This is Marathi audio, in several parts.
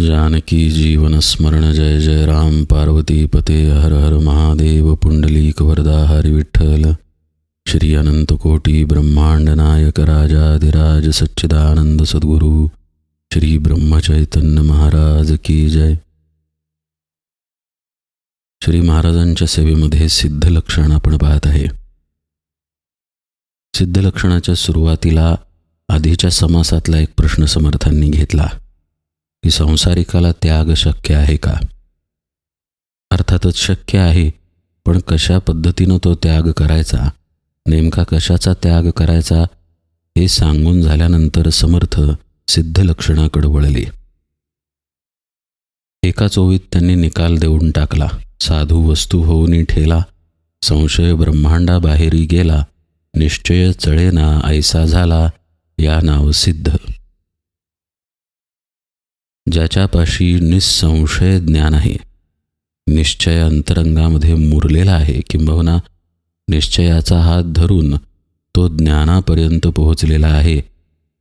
जानकी जीवन स्मरण जय जय राम पार्वती पते हर हर महादेव पुंडलीक वरदा हरि विठ्ठल। श्री अनंतकोटी ब्रह्मांड नायक राजाधिराज सच्चिदानंद सद्गुरु। श्री ब्रह्मचैतन्य महाराज की जय। श्री महाराजांच्या सेवेमध्ये सिद्ध लक्षण आपण पाहत आहे। सिद्ध लक्षणाच्या सुरुवातीला आधीच्या समासातला एक प्रश्न समर्थांनी घेतला। की संसारिकाला त्याग शक्य आहे का? अर्थातच शक्य आहे पण कशा पद्धतीनं तो त्याग करायचा? नेमका कशाचा त्याग करायचा? हे सांगून झाल्यानंतर समर्थ सिद्ध लक्षणाकडे वळले. एकाच चोवीत त्यांनी निकाल देऊन टाकला. साधू वस्तू होऊनी ठेला. संशय ब्रह्मांडाबाहेरी गेला. निश्चय चळेना ऐसा झाला. या नाव सिद्ध. ज्याच्यापाशी निसंशय ज्ञान आहे. निश्चय अंतरंगामध्ये मुरलेला आहे किंबहुना निश्चयाचा हात धरून तो ज्ञानापर्यंत पोहोचलेला आहे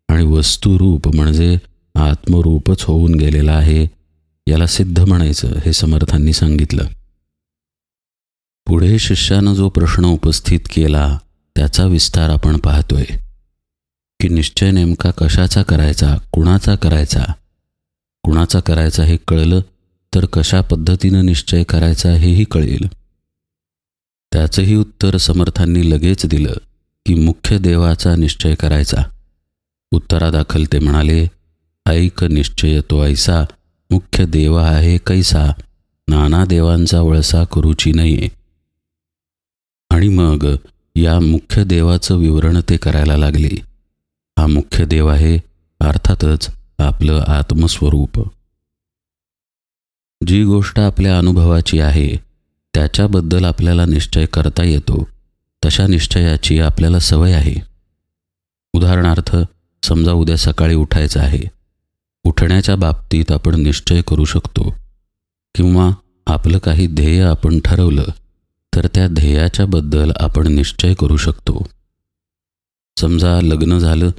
आणि वस्तुरूप म्हणजे आत्मरूपच होऊन गेलेला आहे याला सिद्ध म्हणायचं हे समर्थांनी सांगितलं. पुढे शिष्यानं जो प्रश्न उपस्थित केला त्याचा विस्तार आपण पाहतोय. की निश्चय नेमका कशाचा करायचा कुणाचा करायचा कुणाचा करायचा हे कळलं तर कशा पद्धतीनं निश्चय करायचा हेही कळेल. त्याचंही उत्तर समर्थांनी लगेच दिलं की मुख्य देवाचा निश्चय करायचा. उत्तरादाखल ते म्हणाले ऐक निश्चय तो ऐसा मुख्य देवा आहे कैसा नाना देवांचा वळसा करूची नये. आणि मग या मुख्य देवाचं विवरण ते करायला लागले. हा मुख्य देव आहे अर्थातच आपलं आत्मस्वरूप. जी गोष्ट आपल्या अनुभवाची आहे त्याच्याबद्दल आपल्याला निश्चय करता येतो. तशा निश्चयाची आपल्याला सवय आहे. उदाहरणार्थ समजा उद्या सकाळी उठायचं आहे. उठण्याच्या बाबतीत आपण निश्चय करू शकतो. किंवा आपलं काही ध्येय आपण ठरवलं तर त्या ध्येयाच्याबद्दल आपण निश्चय करू शकतो. समजा लग्न झालं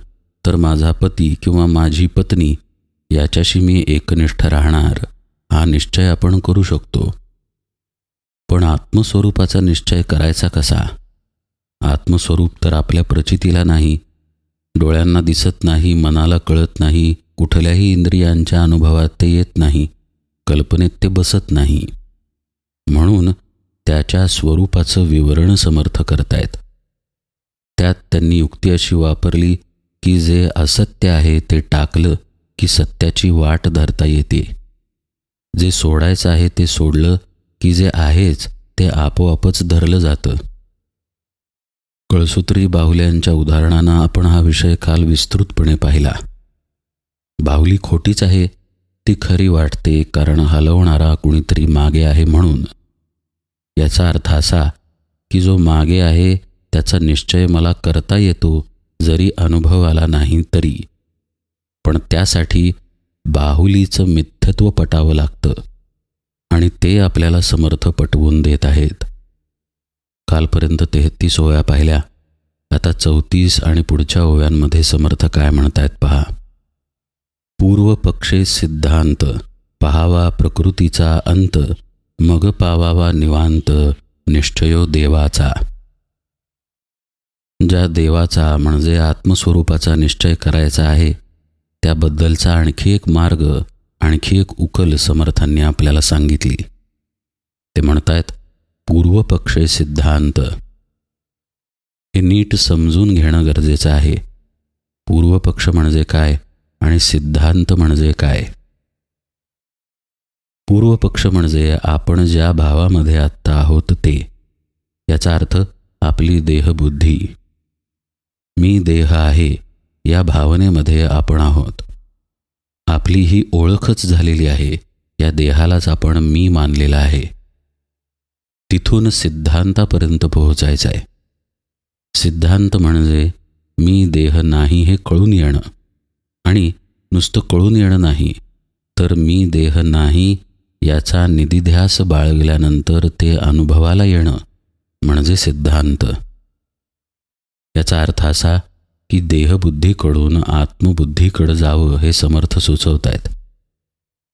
तर माझा पती किंवा माझी पत्नी याच्याशी मी एकनिष्ठ राहणार हा निश्चय आपण करू शकतो. पण आत्मस्वरूपाचा निश्चय करायचा कसा? आत्मस्वरूप तर आपल्या प्रचितीला नाही डोळ्यांना दिसत नाही मनाला कळत नाही कुठल्याही इंद्रियांच्या अनुभवात ते येत नाही कल्पनेत ते बसत नाही. म्हणून त्याच्या स्वरूपाचं विवरण समर्थ करतायत. त्यात त्यांनी युक्ती अशी वापरली की जे असत्य आहे ते टाकलं की सत्याची वाट धरता येते. जे सोडायचं आहे ते सोडलं की जे आहेच ते आपोआपच धरलं जातं. कळसूत्री बाहुल्यांच्या उदाहरणानं आपण हा विषय काल विस्तृतपणे पाहिला. बाहुली खोटीच आहे ती खरी वाटते कारण हलवणारा कुणीतरी मागे आहे म्हणून. याचा अर्थ असा की जो मागे आहे त्याचा निश्चय मला करता येतो जरी अनुभव आला नाही तरी. पण त्यासाठी बाहुलीचं मिथ्यत्व पटावं लागतं. आणि ते आपल्याला समर्थ पटवून देत आहेत. कालपर्यंत तेहत्तीस ओव्या पाहिल्या. आता चौतीस आणि पुढच्या ओव्यांमध्ये समर्थ काय म्हणतायत पहा. पूर्व पक्षे सिद्धांत पहावा प्रकृतीचा अंत मग पावावा निवांत निश्चयो देवाचा. ज्या देवाचा म्हणजे आत्मस्वरूपाचा निश्चय करायचा आहे त्याबद्दलचा आणखी एक मार्ग आणखी एक उकल समर्थांनी आपल्याला सांगितली. ते म्हणतायत पूर्वपक्षे सिद्धांत. हे नीट समजून घेणं गरजेचं आहे. पूर्वपक्ष म्हणजे काय आणि सिद्धांत म्हणजे काय? पूर्वपक्ष म्हणजे आपण ज्या भावामध्ये आत्ता आहोत ते. याचा अर्थ आपली देहबुद्धी. मी देह आहे या भावनेमध्ये आपण आहोत. आपली ही ओळखच झालेली आहे या देहालाच आपण मी मानलेला आहे. तिथून सिद्धांतापर्यंत पोहोचायचं आहे सिद्धांत म्हणजे मी देह नाही हे कळून येणं. आणि नुसतं कळून येणं नाही तर मी देह नाही याचा निधिध्यास बाळगल्यानंतर ते अनुभवाला येणं म्हणजे सिद्धांत. याचा अर्थ असा की देहबुद्धीकडून आत्मबुद्धीकडं जावं हे समर्थ सुचवत आहेत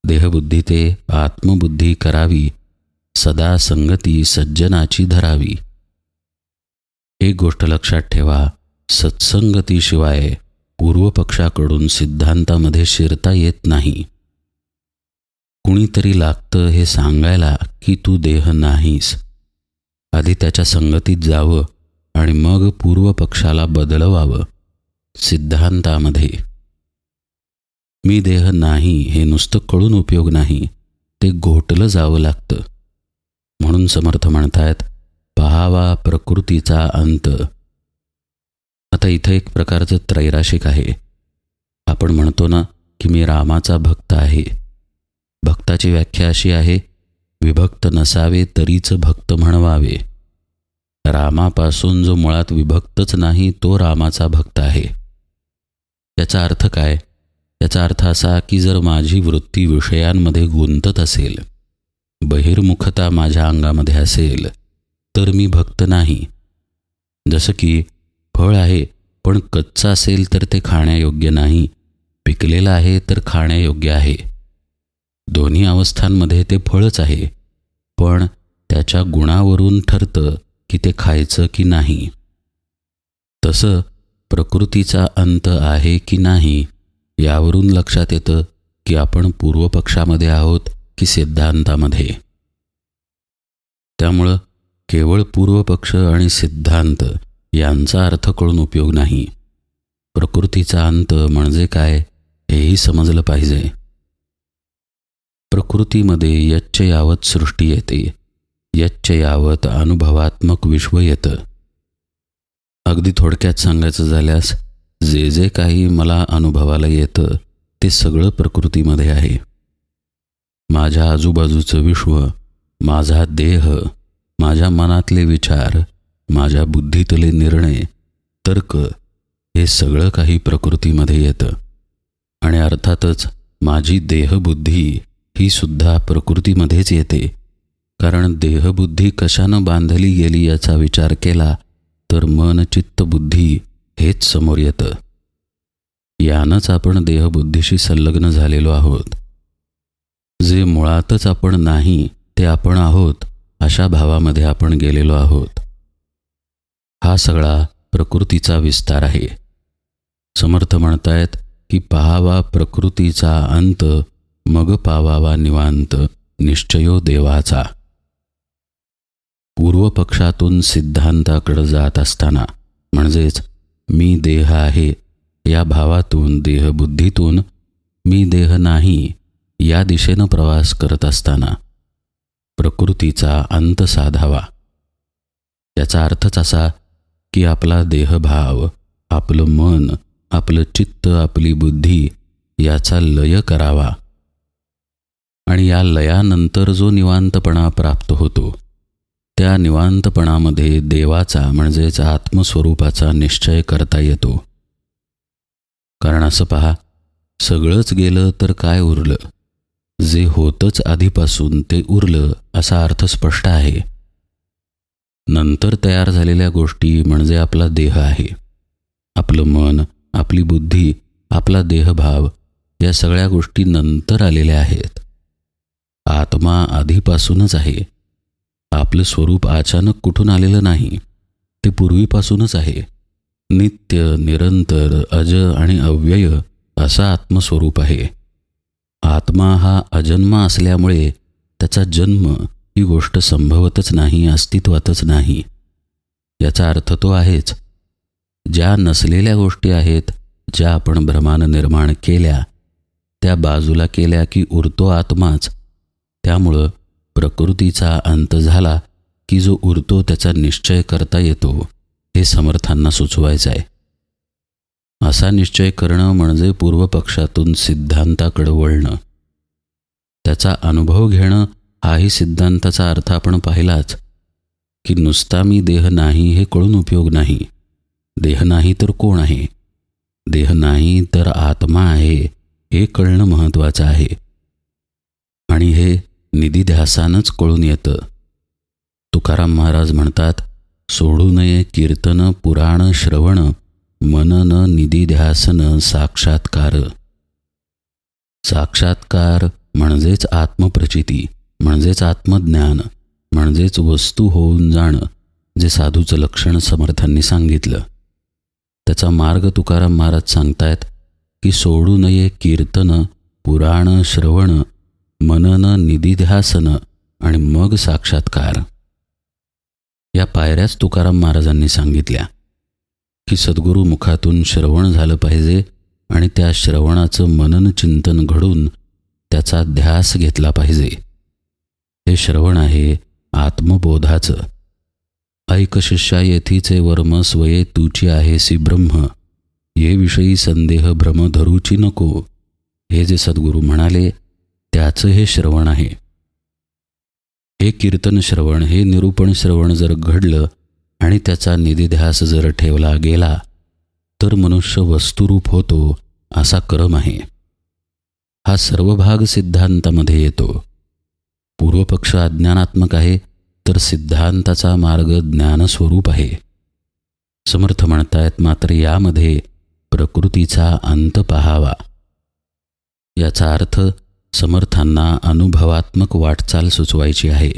देहबुद्धी ते आत्मबुद्धी करावी सदा संगती सज्जनाची धरावी. एक गोष्ट लक्षात ठेवा सत्संगतीशिवाय पूर्वपक्षाकडून सिद्धांतामध्ये शिरता येत नाही. कुणीतरी लागतं हे सांगायला की तू देह नाहीस. आधी त्याच्या संगतीत जावं आणि मग पूर्वपक्षाला बदलवावं सिद्धांतामध्ये. मी देह नाही हे नुसतं कळून उपयोग नाही ते घोटलं जावं लागतं. म्हणून समर्थ म्हणतायत पहावा प्रकृतीचा अंत. आता इथं एक प्रकारचं त्रैराशिक आहे. आपण म्हणतो ना की मी रामाचा भक्त आहे. भक्ताची व्याख्या अशी आहे विभक्त नसावे तरीच भक्त म्हणवावे रामापासून जो मुळात विभक्तच नाही तो रामाचा भक्त आहे. याचा अर्थ काय? याचा अर्थ असा की जर माझी वृत्ती विषयांमध्ये गुंतत असेल बहिर्मुखता माझ्या अंगामध्ये असेल तर मी भक्त नाही. जसं की फळ आहे पण कच्चं असेल तर ते खाण्यायोग्य नाही पिकलेलं आहे तर खाण्यायोग्य आहे. दोन्ही अवस्थांमध्ये ते फळच आहे पण त्याच्या गुणावरून ठरतं की ते खायचं की नाही. तसं प्रकृतीचा अंत आहे की नाही यावरून लक्षात येतं की आपण पूर्वपक्षामध्ये आहोत की सिद्धांतामध्ये. त्यामुळं केवळ पूर्वपक्ष आणि सिद्धांत यांचा अर्थ कळून उपयोग नाही. प्रकृतीचा अंत म्हणजे काय हेही समजलं पाहिजे. प्रकृतीमध्ये यच्च यावत सृष्टी येते. यच्च यावत अनुभवात्मक विश्व येतं. अगदी थोडक्यात सांगायचं झाल्यास जे जे काही मला अनुभवाला येतं ते सगळं प्रकृतीमध्ये आहे. माझ्या आजूबाजूचं विश्व माझा देह माझ्या मनातले विचार माझ्या बुद्धीतले निर्णय तर्क हे सगळं काही प्रकृतीमध्ये येतं. आणि अर्थातच माझी देहबुद्धी ही सुद्धा प्रकृतीमध्येच येते. कारण देहबुद्धी कशानं बांधली गेली याचा विचार केला तर मन चित्त बुद्धी हेच समोर येतं. यानंच आपण देहबुद्धीशी संलग्न झालेलो आहोत. जे मुळातच आपण नाही ते आपण आहोत अशा भावामध्ये आपण गेलेलो आहोत. हा सगळा प्रकृतीचा विस्तार आहे. समर्थ म्हणतायत की पहावा प्रकृतीचा अंत मग पावावा निवांत निश्चयो देवाचा. पूर्वपक्षातून सिद्धांताकडं जात असताना म्हणजेच मी देह आहे या भावातून देहबुद्धीतून मी देह नाही या दिशेनं प्रवास करत असताना प्रकृतीचा अंत साधावा. याचा अर्थच असा की आपला देहभाव आपलं मन आपलं चित्त आपली बुद्धी याचा लय करावा. आणि या लयानंतर जो निवांतपणा प्राप्त होतो त्या निवांतपणामध्ये देवाचा म्हणजेच आत्मस्वरूपाचा निश्चय करता येतो. कारण असं पहा सगळंच गेलं तर काय उरलं? जे होतंच आधीपासून ते उरलं असा अर्थ स्पष्ट आहे. नंतर तयार झालेल्या गोष्टी म्हणजे आपला देह आहे. आपलं मन आपली बुद्धी आपला देहभाव या सगळ्या गोष्टी नंतर आलेल्या आहेत. आत्मा आधीपासूनच आहे. आपलं स्वरूप अचानक कुठून आलेलं नाही ते पूर्वीपासूनच आहे. नित्य निरंतर अज आणि अव्यय असा आत्मस्वरूप आहे. आत्मा हा अजन्म असल्यामुळे त्याचा जन्म ही गोष्ट संभवतच नाही अस्तित्वातच नाही. याचा अर्थ तो आहेच. ज्या नसलेल्या गोष्टी आहेत ज्या आपण भ्रमानं निर्माण केल्या त्या बाजूला केल्या की उरतो आत्माच. त्यामुळं प्रकृतीचा अंत झाला की जो उरतो त्याचा निश्चय करता येतो हे समर्थांना सुचवायचं आहे. असा निश्चय करणं म्हणजे पूर्वपक्षातून सिद्धांताकडं वळणं. त्याचा अनुभव घेणं हाही सिद्धांताचा अर्थ आपण पाहिलाच की नुसता मी देह नाही हे कळून उपयोग नाही. देह नाही तर कोण आहे? देह नाही तर आत्मा आहे हे कळणं महत्त्वाचं आहे. आणि हे निधीध्यासानंच कळून येतं. तुकाराम महाराज म्हणतात सोडू नये कीर्तन पुराण श्रवण मनन निधीध्यासन साक्षात्कार. साक्षात्कार म्हणजेच आत्मप्रचिती म्हणजेच आत्मज्ञान म्हणजेच वस्तू होऊन जाणं जे साधूचं लक्षण समर्थांनी सांगितलं. त्याचा मार्ग तुकाराम महाराज सांगतायत की सोडू नये कीर्तन पुराण श्रवण मनन निधिध्यासन आणि मग साक्षात्कार. या पायऱ्याच तुकाराम महाराजांनी सांगितल्या की सद्गुरू मुखातून श्रवण झालं पाहिजे आणि त्या श्रवणाचं मनन चिंतन घडून त्याचा ध्यास घेतला पाहिजे. हे श्रवण आहे आत्मबोधाचं. ऐक शिष्या येथीचे वर्म स्वये तुची आहेसी ब्रह्म. ये विषयी संदेह भ्रम धरूची नको. हे जे सद्गुरू म्हणाले त्याचं हे श्रवण आहे. हे कीर्तन श्रवण हे निरूपण श्रवण जर घडलं आणि त्याचा निधिध्यास जर ठेवला गेला तर मनुष्य वस्तुरूप होतो असा क्रम आहे. हा सर्व भाग सिद्धांतामध्ये येतो. पूर्वपक्ष अज्ञानात्मक आहे तर सिद्धांताचा मार्ग ज्ञानस्वरूप आहे. समर्थ म्हणतायत मात्र यामध्ये प्रकृतीचा अंत पहावा. याचा अर्थ समर्थांना अनुभवात्मक वाटचाल सुचवायची आहे.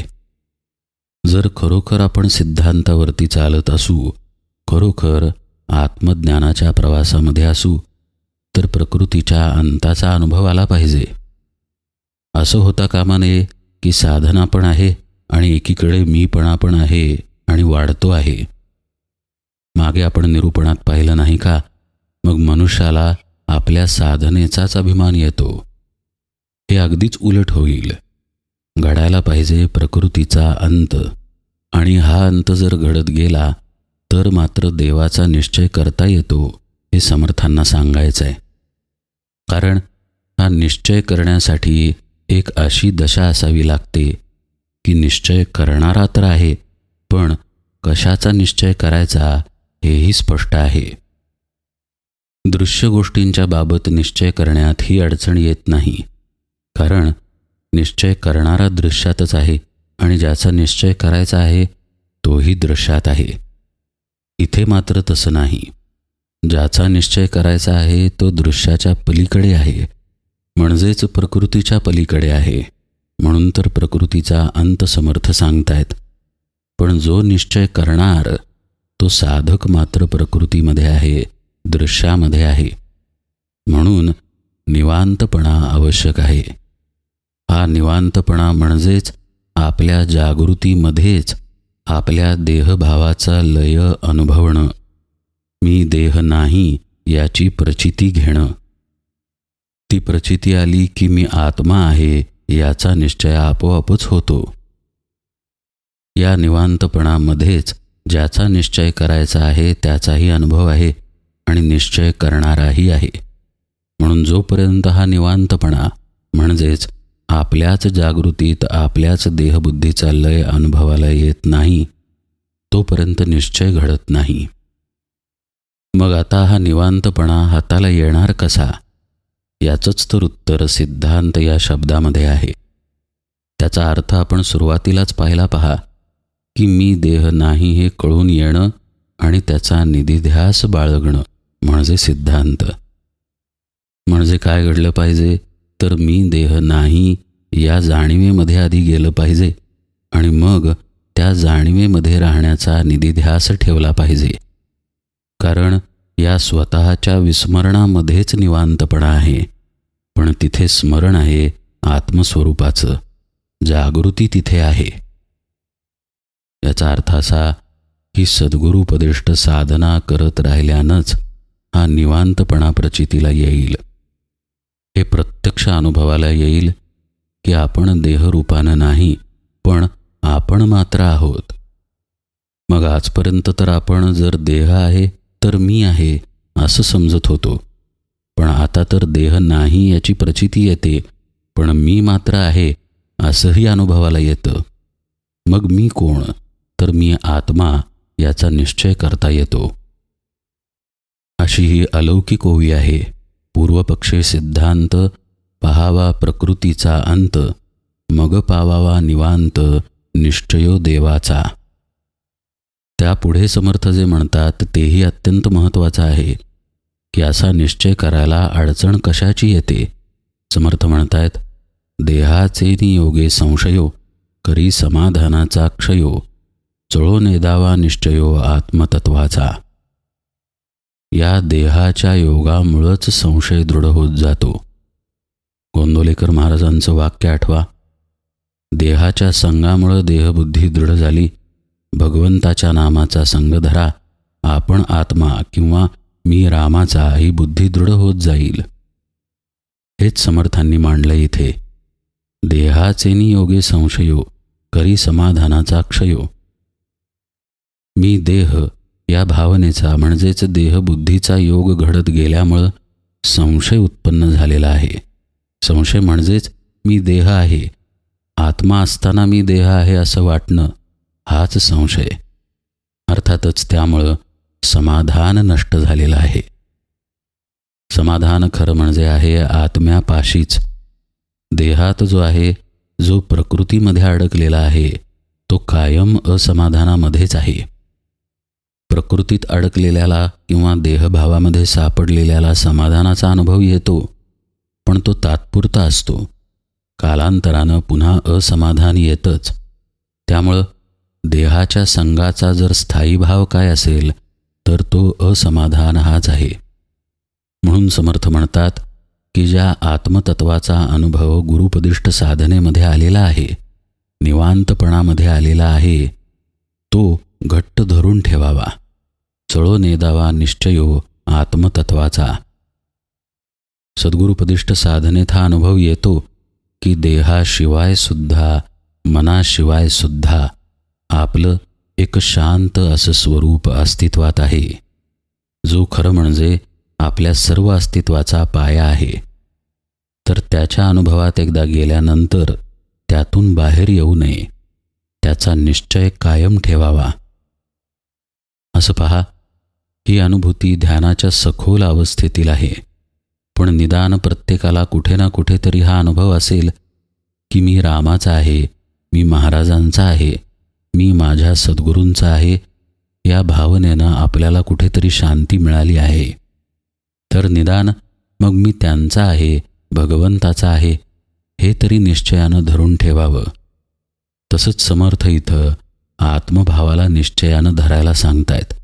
जर खरोखर आपण सिद्धांतावरती चालत असू खरोखर आत्मज्ञानाच्या प्रवासामध्ये असू तर प्रकृतीच्या अंताचा अनुभव आला पाहिजे. असं होता कामा नये की साधना पण आहे आणि एकीकडे मीपणा पण आहे आणि वाढतो आहे. मागे आपण निरूपणात पाहिलं नाही का? मग मनुष्याला आपल्या साधनेचाच अभिमान येतो. हे अगदीच उलट होईल. घडायला पाहिजे प्रकृतीचा अंत. आणि हा अंत जर घडत गेला तर मात्र देवाचा निश्चय करता येतो हे समर्थांना सांगायचं आहे कारण हा निश्चय करण्यासाठी एक अशी दशा असावी लागते की निश्चय करणारा तर आहे पण कशाचा निश्चय करायचा हेही स्पष्ट आहे. दृश्य गोष्टींच्या बाबत निश्चय करण्यात ही अडचण येत नाही. कारण निश्चय करणारा दृश्यातच आहे आणि ज्याचा निश्चय करायचा आहे तोही दृश्यात आहे. इथे मात्र तसं नाही. ज्याचा निश्चय करायचा आहे तो दृश्याच्या पलीकडे आहे. म्हणजेच प्रकृतीच्या पलीकडे आहे. म्हणून तर प्रकृतीचा अंत समर्थ सांगतायत. पण जो निश्चय करणार तो साधक मात्र प्रकृतीमध्ये आहे दृश्यामध्ये आहे. म्हणून निवांतपणा आवश्यक आहे. हा निवांतपणा म्हणजेच आपल्या जागृतीमध्येच आपल्या देहभावाचा लय अनुभवणं. मी देह नाही याची प्रचिती घेणं. ती प्रचिती आली की मी आत्मा आहे याचा निश्चय आपोआपच होतो. या निवांतपणामध्येच ज्याचा निश्चय करायचा आहे त्याचाही अनुभव आहे आणि निश्चय करणाराही आहे. म्हणून जोपर्यंत हा निवांतपणा म्हणजेच आपल्याच जागृतीत आपल्याच देहबुद्धीचा लय अनुभवाला येत नाही तोपर्यंत निश्चय घडत नाही. मग आता हा निवांतपणा हाताला येणार कसा? याचंच तर उत्तर सिद्धांत या शब्दामध्ये आहे. त्याचा अर्थ आपण सुरुवातीलाच पाहिला पहा की मी देह नाही हे कळून येणं आणि त्याचा निधिध्यास बाळगणं म्हणजे सिद्धांत. म्हणजे काय घडलं पाहिजे? तर मी देह नाही या जाणीवेमध्ये आधी गेलं पाहिजे आणि मग त्या जाणीवेमध्ये राहण्याचा निधिध्यास ठेवला पाहिजे. कारण या स्वतःच्या विस्मरणामध्येच निवांतपणा आहे. पण तिथे स्मरण आहे आत्मस्वरूपाचं. जागृती तिथे आहे. याचा अर्थ असा की सद्गुरुपदिष्ट साधना करत राहिल्यानंच हा निवांतपणा प्रचितीला येईल. हे प्रत्यक्ष अनुभवाला येईल की आपण देहरूपानं नाही पण आपण मात्र आहोत. मग आजपर्यंत तर आपण जर देह आहे तर मी आहे असं समजत होतो. पण आता तर देह नाही याची प्रचिती येते पण मी मात्र आहे असंही अनुभवाला येतं. मग मी कोण? तर मी आत्मा याचा निश्चय करता येतो. अशी ही अलौकिक ओवी आहे. पूर्वपक्षे सिद्धांत पहावा प्रकृतीचा अंत मग पावावा निवांत निश्चयो देवाचा. त्यापुढे समर्थ जे म्हणतात तेही अत्यंत महत्त्वाचं आहे. की असा निश्चय करायला अडचण कशाची येते? समर्थ म्हणतायत देहाचे नियोगे संशयो करी समाधानाचा क्षयो चळो नेदावा निश्चयो आत्मतत्वाचा. या देहाच्या योगामुळंच संशय दृढ होत जातो. गोंदोलेकर महाराजांचं वाक्य आठवा देहाच्या संगामुळं देहबुद्धी दृढ झाली. भगवंताच्या नामाचा संग धरा. आपण आत्मा किंवा मी रामाचा ही बुद्धी दृढ होत जाईल. हेच समर्थांनी मांडलं इथे. देहाचे नियोगे संशयो करी समाधानाचा क्षयो. मी देह या भावनेचा म्हणजेच देहबुद्धीचा योग घडत गेल्यामुळं संशय उत्पन्न झालेला आहे. संशय म्हणजेच मी देह आहे. आत्मा असताना मी देह आहे असं वाटणं हाच संशय. अर्थातच त्यामुळं समाधान नष्ट झालेलं आहे. समाधान खरं म्हणजे आहे आत्म्यापाशीच. देहात जो आहे जो प्रकृतीमध्ये अडकलेला आहे तो कायम असमाधानामध्येच आहे. प्रकृतीत अडकलेल्याला किंवा देहभावामध्ये सापडलेल्याला समाधानाचा अनुभव येतो पण तो तात्पुरता असतो. कालांतरानं पुन्हा असमाधान येतच. त्यामुळं देहाच्या संघाचा जर स्थायी भाव काय असेल तर तो असमाधान हाच आहे. म्हणून समर्थ म्हणतात की ज्या आत्मतत्वाचा अनुभव गुरुपदिष्ट साधनेमध्ये आलेला आहे निवांतपणामध्ये आलेला आहे तो घट्ट धरून ठेवावा. चळो नेदावा निश्चयो आत्मतत्वाचा. सद्गुरुपदिष्ट साधनेत हा अनुभव येतो की देहाशिवाय सुद्धा मनाशिवाय सुद्धा आपलं एक शांत असं स्वरूप अस्तित्वात आहे. जो खरं म्हणजे आपल्या सर्व अस्तित्वाचा पाया आहे. तर त्याच्या अनुभवात एकदा गेल्यानंतर त्यातून बाहेर येऊ नये. त्याचा निश्चय कायम ठेवावा. असं पहा ही अनुभूती ध्यानाच्या सखोल अवस्थेतील आहे. पण निदान प्रत्येकाला कुठे ना कुठेतरी हा अनुभव असेल की मी रामाचा आहे मी महाराजांचा आहे मी माझ्या सद्गुरूंचा आहे या भावनेनं आपल्याला कुठेतरी शांती मिळाली आहे. तर निदान मग मी त्यांचा आहे भगवंताचा आहे हे तरी निश्चयानं धरून ठेवावं. तसंच समर्थ इथं आत्मभावाला निश्चयानं धरायला सांगतायत.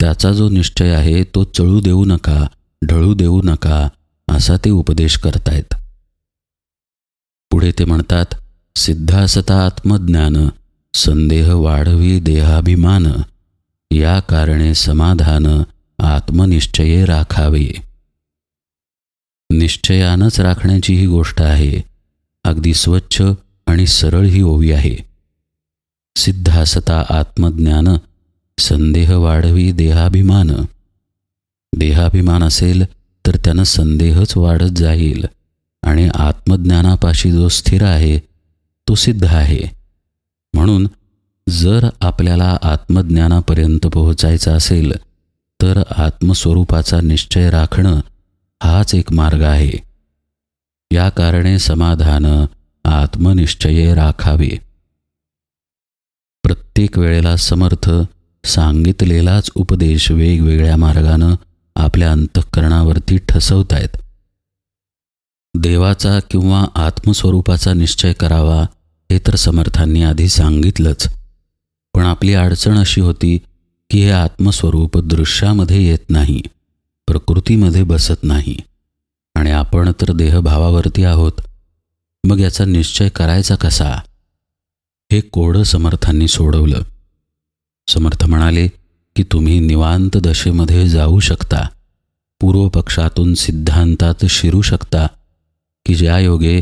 त्याचा जो निश्चय आहे तो चळू देऊ नका ढळू देऊ नका असा ते उपदेश करतायत. पुढे ते म्हणतात सिद्धासता आत्मज्ञान संदेह वाढवी देहाभिमान या कारणे समाधान आत्मनिश्चये राखावे. निश्चयानंच राखण्याची ही गोष्ट आहे. अगदी स्वच्छ आणि सरळ ही ओवी आहे. सिद्धासता आत्मज्ञान संदेह वाढवी देहाभिमान. देहाभिमान असेल तर त्यानं संदेहच वाढत जाईल आणि आत्मज्ञानापाशी जो स्थिर आहे तो सिद्ध आहे. म्हणून जर आपल्याला आत्मज्ञानापर्यंत पोहोचायचं असेल तर आत्मस्वरूपाचा निश्चय राखणं हाच एक मार्ग आहे. या कारणे समाधान आत्मनिश्चये राखावे. प्रत्येक वेळेला समर्थ सांगितलेलाच उपदेश वेगवेगळ्या मार्गानं आपल्या अंतःकरणावरती ठसवतायत. देवाचा किंवा आत्मस्वरूपाचा निश्चय करावा हे तर समर्थांनी आधी सांगितलंच. पण आपली अडचण अशी होती की हे आत्मस्वरूप दृश्यामध्ये येत नाही प्रकृतीमध्ये बसत नाही आणि आपण तर देहभावावरती आहोत. मग याचा निश्चय करायचा कसा? हे कोडं समर्थांनी सोडवलं. समर्थ म्हणाले की तुम्ही निवांत दशेमध्ये जाऊ शकता. पूर्वपक्षातून सिद्धांतात शिरू शकता. की ज्या योगे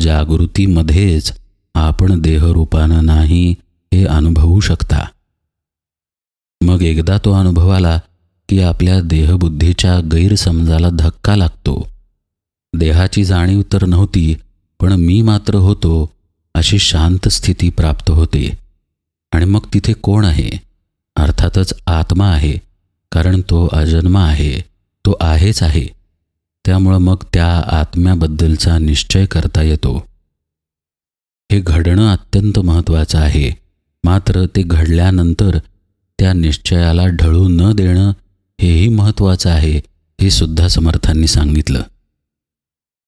जागृतीमध्येच आपण देहरूपानं नाही हे अनुभवू शकता. मग एकदा तो अनुभव आला की आपल्या देहबुद्धीच्या गैरसमजाला धक्का लागतो. देहाची जाणीव तर नव्हती पण मी मात्र होतो अशी शांत स्थिती प्राप्त होते. आणि मग तिथे कोण आहे? अर्थातच आत्मा आहे कारण तो अजन्मा आहे तो आहेच आहे. त्यामुळं मग त्या आत्म्याबद्दलचा निश्चय करता येतो. हे घडणं अत्यंत महत्त्वाचं आहे. मात्र ते घडल्यानंतर त्या निश्चयाला ढळू न देणं हेही महत्त्वाचं आहे हे सुद्धा समर्थांनी सांगितलं.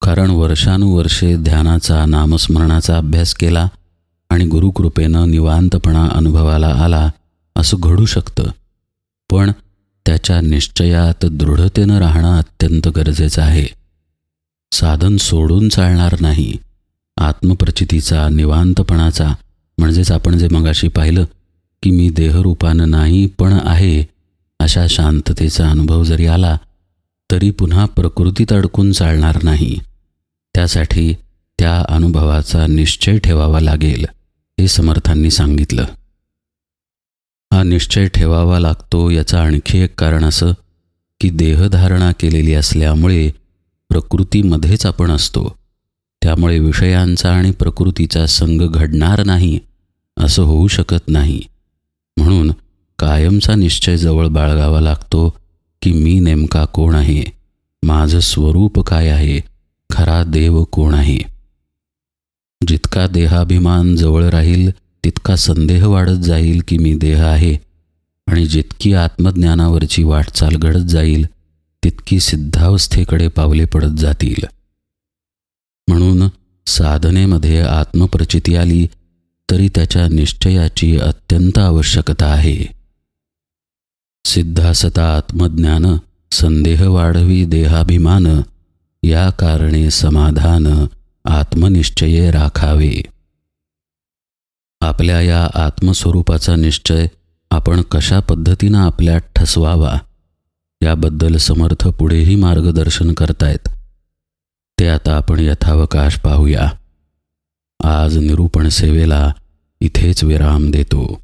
कारण वर्षानुवर्षे ध्यानाचा नामस्मरणाचा अभ्यास केला आणि गुरुकृपेनं निवांतपणा अनुभवाला आला असं घडू शकतं. पण त्याच्या निश्चयात दृढतेनं राहणं अत्यंत गरजेचं आहे. साधन सोडून चालणार नाही. आत्मप्रचितीचा निवांतपणाचा म्हणजेच आपण जे मगाशी पाहिलं की मी देहरूपानं नाही पण आहे अशा शांततेचा अनुभव जरी आला तरी पुन्हा प्रकृतीत अडकून चालणार नाही. त्यासाठी त्या अनुभवाचा निश्चय ठेवावा लागेल हे समर्थांनी सांगितलं. हा निश्चय ठेवावा लागतो याचं आणखी एक कारण असं की देहधारणा केलेली असल्यामुळे प्रकृतीमध्येच आपण असतो. त्यामुळे विषयांचा आणि प्रकृतीचा संग घडणार नाही असं होऊ शकत नाही. म्हणून कायमचा निश्चय जवळ बाळगावा लागतो की मी नेमका कोण आहे? माझं स्वरूप काय आहे? खरा देव कोण आहे? जितका देहाभिमान जवळ राहील तितका संदेह वाढत जाईल की मी देह आहे. आणि जितकी आत्मज्ञानावरची वाटचाल घडत जाईल तितकी सिद्धावस्थेकडे पावले पडत जातील. म्हणून साधनेमध्ये आत्मप्रचिती आली तरी त्याच्या निश्चयाची अत्यंत आवश्यकता आहे. सिद्धासता आत्मज्ञान संदेह वाढवी देहाभिमान या कारणे समाधान आत्मनिश्चये राखावे. आपल्या या आत्मस्वरूपाचा निश्चय आपण कशा पद्धतीनं आपल्यात ठसवावा याबद्दल समर्थ पुढेही मार्गदर्शन करतायत. ते आता आपण यथावकाश पाहूया. आज निरूपण सेवेला इथेच विराम देतो.